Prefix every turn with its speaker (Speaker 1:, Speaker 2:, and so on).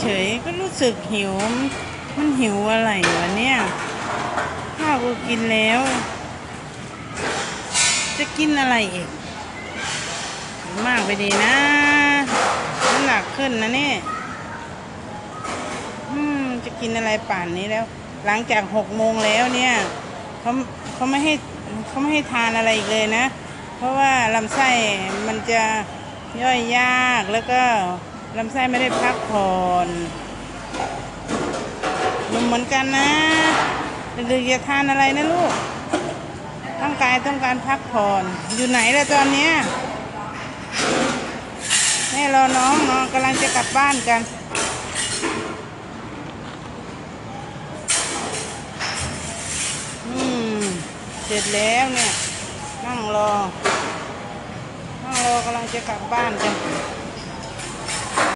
Speaker 1: เฉยๆก็รู้สึกหิว มันหิวอะไรวะเนี่ย ข้าวก็กินแล้ว จะกินอะไรอีก มากไปดีนะน้ำหนักขึ้นนะเนี่ยจะกินอะไรป่านนี้แล้ว หลังจากหกโมงแล้วเนี่ยเขาเขาไม่ให้เขาไม่ให้ทานอะไรอีกเลยนะ เพราะว่าลำไส้มันจะย่อยยากแล้วก็ ลำไส้ไม่ได้พักผ่อนนุ่มเหมือนกันนะดึกๆอย่าทานอะไรนะลูกร่างกายต้องการพักผ่อน อยู่ไหนล่ะตอนเนี้ยแม่รอน้องน้องกำลังจะกลับบ้านกันอืมเสร็จแล้วเนี่ย นั่งรอ นั่งรอกำลังจะกลับบ้านกัน